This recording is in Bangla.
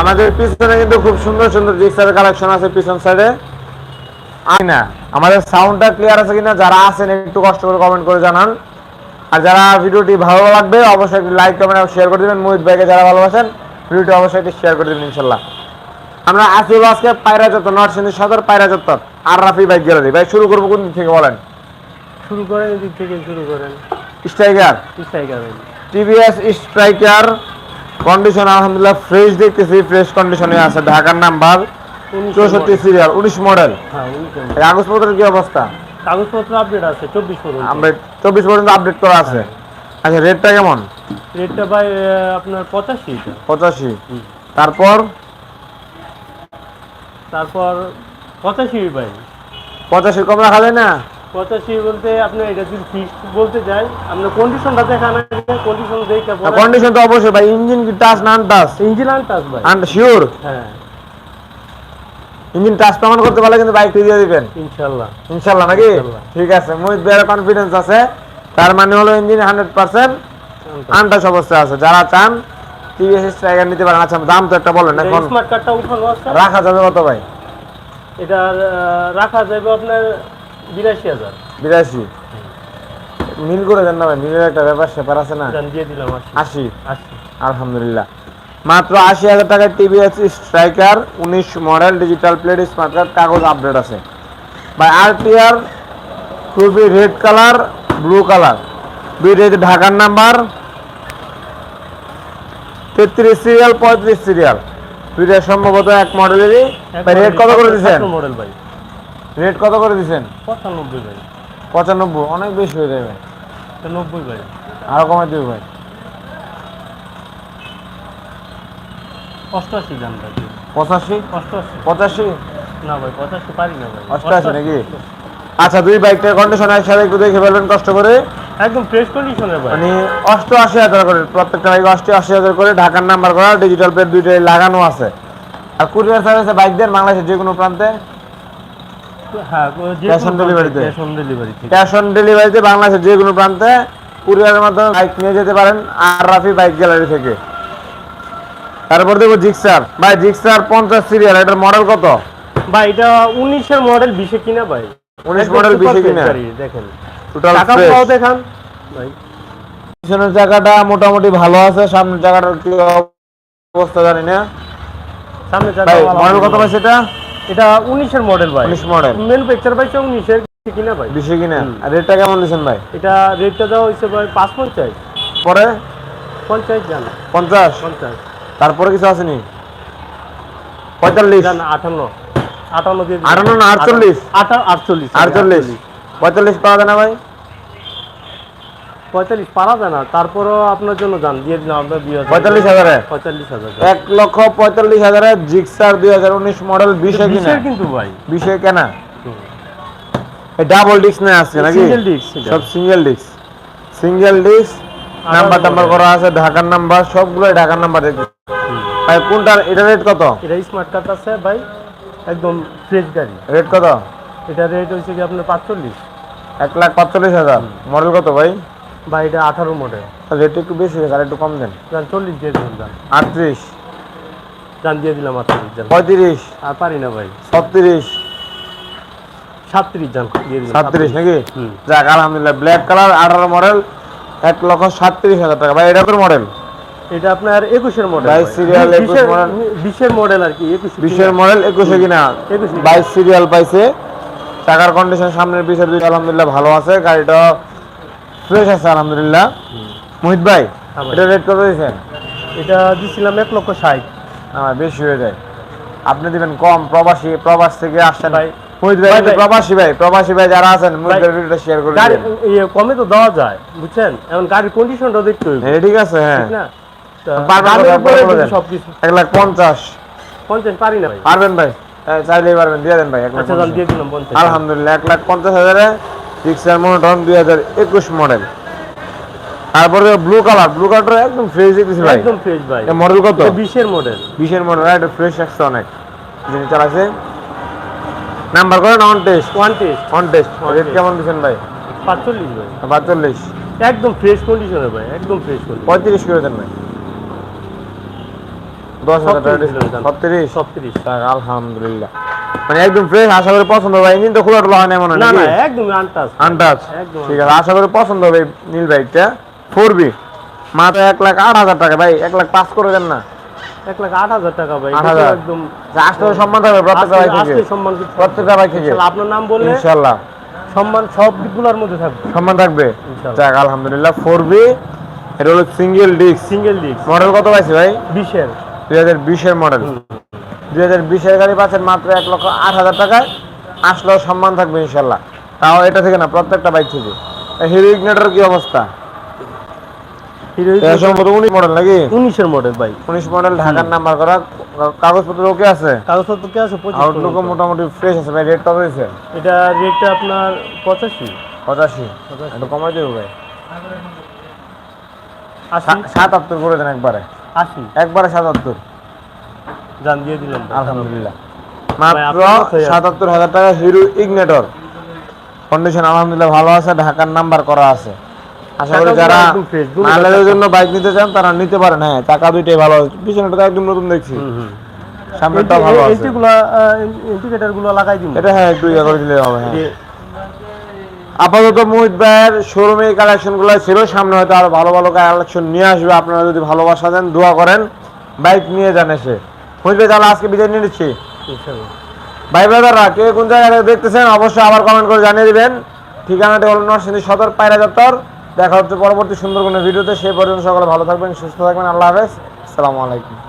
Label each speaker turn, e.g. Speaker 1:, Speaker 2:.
Speaker 1: আমাদের পিছনে কিন্তু খুব সুন্দর সুন্দর জিক্সার কালেকশন আছে পিছন সাইডে না আমাদের সাউন্ডটা ক্লিয়ার আছে কিনা যারা আছেন একটু কষ্ট করে কমেন্ট করে জানান। আর যারা ভিডিওটি ভালো লাগবে অবশ্যই একটি লাইক কমেন্ট আর শেয়ার করে দিবেন। মোহিত ভাইকে যারা ভালোবাসেন ভিডিওটি অবশ্যই একটি শেয়ার করে দিবেন ইনশাল্লাহ। আমরা আসি আজকে পায়রা চত্বর নরসিংদী সদর পায়রা চত্বর আর রাফি বাইক গ্যালারি ভাই শুরু করব কোন দিক থেকে বলেন?
Speaker 2: শুরু করেন এদিক থেকে শুরু করেন।
Speaker 1: Striker
Speaker 2: striker
Speaker 1: TVS striker condition আলহামদুলিল্লাহ ফ্রেশ দেখতেছি ফ্রেশ কন্ডিশনে আছে। ঢাকার নাম্বার চৌষট্টি সিরিয়াল উনিশ মডেল
Speaker 2: হ্যাঁ
Speaker 1: কাগজপত্রের কি অবস্থা?
Speaker 2: কাগজপত্র আপডেট আছে চব্বিশ পর্যন্ত।
Speaker 1: আমরা চব্বিশ পর্যন্ত আপডেট করা আছে। আচ্ছা রেটটা কেমন?
Speaker 2: রেটটা ভাই আপনার পঁচাশি
Speaker 1: পঁচাশি। তারপর?
Speaker 2: তারপর পঁচাশি ভাই।
Speaker 1: পঁচাশি কম রাখা যায় না?
Speaker 2: পঁচাশি বলতে আপনি এটা যদি বলতে চাই আপনার কন্ডিশনটা দেখান কন্ডিশন দেখে
Speaker 1: কন্ডিশন তো অবশ্যই ভাই ইঞ্জিন কি টাচ না টাচ
Speaker 2: ইঞ্জিন আনটাস ভাই।
Speaker 1: আন্ড শিওর
Speaker 2: হ্যাঁ।
Speaker 1: ইঞ্জিন টাচ প্রমাণ করতে পারলে কিন্তু বাইক দিয়ে দিবেন।
Speaker 2: ইনশাল্লাহ।
Speaker 1: ইনশাল্লাহ নাকি? ঠিক আছে মোহিত ভাইয়ের কনফিডেন্স আছে। তার মানে হলো ইঞ্জিন হান্ড্রেড পার্সেন্ট আনটাচ অবস্থায় আছে। যারা চান টিভিএস স্ট্রাইকার নিতে পারেন। আচ্ছা দাম তো একটা বলেন এখন।
Speaker 2: স্মার্ট কার্ডটা উঠানো আছে।
Speaker 1: রাখা যাবে কত ভাই?
Speaker 2: এটার রাখা যাবে আপনার বিরাশি হাজার।
Speaker 1: বিরাশি? মিল করে দেন না ভাই মিলের একটা ব্যাপার স্যাপার আছে না?
Speaker 2: দিয়ে দিলাম আশি
Speaker 1: আলহামদুলিল্লাহ। মাত্র আশি হাজার টাকায় টিভিএস স্ট্রাইকার উনিশ model digital plate smart card কাগজ আপডেট আছে। ভাই আর টিআর খুবই রেড কালার ব্লু কালার। দুইটা এই ঢাকার নাম্বার। তেত্রিশ সিরিয়াল পঁয়ত্রিশ সিরিয়াল। দুইটা সম্ভবত এক মডেলেরই। রেট কত করে দিচ্ছেন?
Speaker 2: মডেল ভাই।
Speaker 1: রেট কত করে দিচ্ছেন
Speaker 2: পঁচানব্বই ভাই।
Speaker 1: পঁচানব্বই অনেক বেশি হয়ে যাবে।
Speaker 2: নব্বই ভাই।
Speaker 1: আরও কমাই দেবে ভাই।
Speaker 2: অষ্টআশি দাম ভাই।
Speaker 1: পঁচাশি?
Speaker 2: অষ্টআশি।
Speaker 1: পঁচাশি?
Speaker 2: না ভাই পঁচাশি পারি না ভাই।
Speaker 1: অষ্টআশি নাকি? আচ্ছা দুই বাইকটার কন্ডিশন একসাথে একটু দেখে ফেলবেন কষ্ট করে।
Speaker 2: একদম ফ্রেশ কন্ডিশনের ভাই।
Speaker 1: মানে অষ্টআশি হাজার করে প্রত্যেকটা বাইক অষ্টআশি হাজার করে ঢাকার নাম্বার করা ডিজিটাল প্লেট দুইটাই লাগানো আছে। আর কুরিয়ার সার্ভিসে বাইক দেন বাংলাদেশের যে কোনো প্রান্তে।
Speaker 2: হ্যাঁ
Speaker 1: Cash on delivery
Speaker 2: cash on delivery
Speaker 1: cash on ডেলিভারিতে বাংলাদেশের যে কোনো প্রান্তে কুরিয়ারের মাধ্যমে বাইক নিয়ে যেতে পারেন আর রাফি বাইক গ্যালারি থেকে। তারপর দেখব জিক্সার ভাই জিক্সার পঞ্চাশ সিরিয়াল এটার মডেল কত?
Speaker 2: ভাই এটা উনিশের মডেল বিশে কিনা ভাই?
Speaker 1: 19
Speaker 2: একদম
Speaker 1: model
Speaker 2: super
Speaker 1: 20
Speaker 2: fresh
Speaker 1: কিনা?
Speaker 2: দেখেন
Speaker 1: টোটাল
Speaker 2: দেখান ভাই।
Speaker 1: পিছনের জায়গাটা মোটামুটি ভালো আছে সামনের জায়গাটার কি অবস্থা জানি না।
Speaker 2: চাকা
Speaker 1: মডেল কত। ভাই সেটা?
Speaker 2: এটা উনিশের মডেল ভাই।
Speaker 1: 19 মেন
Speaker 2: ম্যানুফ্যাকচার ভাই উনিশের কিনা ভাই।
Speaker 1: বেশি কিনা? আর রেটটা কেমন দিচ্ছেন ভাই?
Speaker 2: এটা রেটটা দেওয়া হয়েছে ভাই পাঁচ পঞ্চাশ।
Speaker 1: পরে?
Speaker 2: পঞ্চাশ জান।
Speaker 1: পঞ্চাশ?
Speaker 2: পঞ্চাশ।
Speaker 1: তারপরে কিছু আসেনি? পঁয়তাল্লিশ?
Speaker 2: জান আটান্ন। আটান্ন দিয়ে।
Speaker 1: আটান্ন না, আটচল্লিশ?
Speaker 2: আটা- আটচল্লিশ।
Speaker 1: আটচল্লিশ। পঁয়তাল্লিশ পাওয়া যায় না ভাই?
Speaker 2: পঁয়তাল্লিশ পারা যায় না। তারপরও আপনার জন্য যান দিয়ে দিলাম আপনার দুই হাজার
Speaker 1: পঁয়তাল্লিশ হাজারে?
Speaker 2: পঁয়তাল্লিশ হাজার।
Speaker 1: এক লক্ষ পঁয়তাল্লিশ হাজারে জিক্সার দুই হাজার উনিশ মডেল বিশে কিনা?
Speaker 2: কিন্তু ভাই।
Speaker 1: বিশে কেনা? ডাবল ডিস্ক না আসছে নাকি?
Speaker 2: Disc এটা।
Speaker 1: সব single disc single disc number টাম্বার করা আছে ঢাকার নাম্বার সবগুলোই ঢাকার নাম্বার দেখি ভাই কোনটার এটা রেট কত?
Speaker 2: এটা স্মার্ট কার্ড আছে ভাই একদম ফ্রেশ গাড়ি।
Speaker 1: রেট কত?
Speaker 2: এটা রেট হচ্ছে কি আপনার পাঁচচল্লিশ?
Speaker 1: এক লাখ পাঁচচল্লিশ হাজার। মডেল কত ভাই?
Speaker 2: ভাই এটা আঠারো মডেল
Speaker 1: রেট একটু বেশি হয়েছে আর একটু কম দেন।
Speaker 2: যান চল্লিশ দিয়ে দিলাম যান
Speaker 1: আটত্রিশ।
Speaker 2: যান দিয়ে দিলাম আটত্রিশ যান
Speaker 1: পঁয়ত্রিশ।
Speaker 2: আর পারি না ভাই।
Speaker 1: ছত্রিশ।
Speaker 2: সাতত্রিশ যান দিয়ে দিলাম।
Speaker 1: সাতত্রিশ নাকি? যাক আলহামদুলিল্লাহ ব্ল্যাক কালার আঠারো মডেল এক লক্ষ সাতত্রিশ হাজার টাকা। ভাই এটা কোন মডেল
Speaker 2: এটা আপনার একুশের মডেল
Speaker 1: বাইশ একুশ model।
Speaker 2: বিশের মডেল আর কি একুশ।
Speaker 1: বিশের মডেল একুশে কিনা?
Speaker 2: একুশে।
Speaker 1: বাইশ সিরিয়াল পাইছে। টাকার কন্ডিশন সামনের পিছের দুই আলহামদুলিল্লাহ ভালো আছে। গাড়িটা ফ্রেশ আছে আলহামদুলিল্লাহ। মোহিত ভাই
Speaker 2: হ্যাঁ
Speaker 1: এটা রেট কত দিয়েছেন?
Speaker 2: এটা দিছিলাম এক লক্ষ ষাট।
Speaker 1: আমার বেশি হয়ে যায়। আপনি দিবেন কম প্রবাসী প্রবাস থেকে আসছেন
Speaker 2: ভাই।
Speaker 1: মোহিত ভাই। প্রবাসী ভাই প্রবাসী ভাই যারা আছেন মোহিত
Speaker 2: ভাই,
Speaker 1: ভাই ভিডিওটা শেয়ার করে দিবেন।
Speaker 2: ইয়ে, কমে তো দেওয়া যায় বুঝছেন? এখন গাড়ির কন্ডিশনটা দেখতে হবে
Speaker 1: হ্যাঁ, ঠিক আছে হ্যাঁ।
Speaker 2: ঠিক না?
Speaker 1: এক লাখ পঞ্চাশ।
Speaker 2: পঞ্চাশ পারি না
Speaker 1: পারবেন ভাই? হ্যাঁ, চাইলেই পারবেন দিয়ে দেন ভাই
Speaker 2: আচ্ছা দিয়ে দিলাম
Speaker 1: আলহামদুলিল্লাহ এক লাখ পঞ্চাশ হাজারে সিক্সার মনোটন দুই হাজার একুশ মডেল তারপরে ব্লু কালার ব্লু কালারটা একদম ফ্রেশ দেখতেছি ভাই।
Speaker 2: একদম ফ্রেশ ভাই।
Speaker 1: মডেল কত?
Speaker 2: এটা বিশের মডেল
Speaker 1: বিশের মডেল এটা ফ্রেশ একশো অনেক। যিনি চালাচ্ছে নাম্বার করেন on test
Speaker 2: one test
Speaker 1: on test rate কেমন দিচ্ছেন ভাই?
Speaker 2: পাঁচচল্লিশ ভাই।
Speaker 1: পাঁচচল্লিশ।
Speaker 2: একদম ফ্রেশ কন্ডিশনে ভাই একদম ফ্রেশ কন্ডিশন
Speaker 1: পঁয়ত্রিশ করে দেন ভাই। দশ হাজার টাকা
Speaker 2: ছত্রিশ
Speaker 1: discount। ছত্রিশ
Speaker 2: ছত্রিশ
Speaker 1: যাক, আলহামদুলিল্লাহ। মানে একদম ফ্রেশ আশা করি পছন্দ হবে ইঞ্জিন তো খোলা টোলা হয় না মনে হয়
Speaker 2: না না একদম আনটাচ
Speaker 1: আনটাচ ঠিক আছে আশা করি পছন্দ হবে নীল বাইকটা। ফোর বি মাত্র এক লাখ আট হাজার টাকা ভাই এক লাখ পাঁচ করে দেন না।
Speaker 2: এক লাখ আট হাজার টাকা ভাই একদম
Speaker 1: আসতে হবে সম্মান থাকবে প্রত্যেকটা বাইক থেকে।
Speaker 2: সম্মান কিছু
Speaker 1: প্রত্যেকটা বাইক থেকে।
Speaker 2: আপনার নাম বললে
Speaker 1: ইনশাল্লাহ।
Speaker 2: সম্মান সব দিকগুলোর মধ্যে থাকবে।
Speaker 1: সম্মান থাকবে। যাক আলহামদুলিল্লাহ ফোর বি এটা হলো single disc
Speaker 2: single disc
Speaker 1: model কত পাইছি ভাই?
Speaker 2: বিশের।
Speaker 1: দুই হাজার বিশের মডেল দুই হাজার বিশের গাড়ি পাচ্ছেন মাত্র এক লক্ষ আট হাজার টাকায়। আসলেও সম্মান থাকবে ইনশাল্লাহ। তাও এটা থেকে না প্রত্যেকটা বাইক থেকে। হিরো ইগনেটর কি অবস্থা?
Speaker 2: হিরো
Speaker 1: এটা সম্ভবত উনিশ মডেল নাকি?
Speaker 2: উনিশের মডেল ভাই।
Speaker 1: উনিশ মডেল ঢাকার নাম্বার করা। কাগজপত্র ওকে আছে?
Speaker 2: কাগজপত্র কে আছে পঁচিশ
Speaker 1: মোটামুটি ফ্রেশ আছে ভাই রেট কত হয়েছে?
Speaker 2: এটা রেটটা আপনার পঁচাশি?
Speaker 1: পঁচাশি। একটু কমাই দেবো ভাই।
Speaker 2: আশি।
Speaker 1: সা- সাতাত্তর করে দেন একবারে।
Speaker 2: আশি।
Speaker 1: একবারে সাতাত্তর।
Speaker 2: জান দিয়ে দিলাম
Speaker 1: আলহামদুলিল্লাহ। মাত্র। সাতাত্তর হাজার টাকা হিরো ইগনেটর। কন্ডিশন আলহামদুলিল্লাহ ভালো আছে ঢাকার নাম্বার করা আছে। আশা করি যারা মালের জন্য বাইক নিতে চান তারা নিতে পারেন। হ্যাঁ টাকা দুইটাই ভালো। তো একদম নতুন দেখছি। সামনেটা ভালো আছে।
Speaker 2: এইগুলো লাগাই দিব
Speaker 1: এটা হ্যাঁ একটু ইয়ে করে দিলে হবে হ্যাঁ। আপাতত মোহিত ভাইয়ের শোরুমে এই কালেকশনগুলো ছিল সামনে হয়তো আরও ভালো ভালো কালেকশন নিয়ে আসবে। আপনারা যদি ভালোবাসা দেন দোয়া করেন। বাইক নিয়ে যান এসে। ভাই তাহলে আজকে বিদায় নিয়ে নিচ্ছি। ভাই ব্রাদাররা কে কোন জায়গায় দেখতেছেন অবশ্যই আবার কমেন্ট করে জানিয়ে দিবেন। ঠিকানাটি হল নরসিংদী সদর পায়রা দপ্তর। দেখা হচ্ছে পরবর্তী সুন্দর কোনো ভিডিওতে। সেই পর্যন্ত সকলে ভালো থাকবেন সুস্থ থাকবেন। আল্লাহ হাফেজ। আসসালামু আলাইকুম।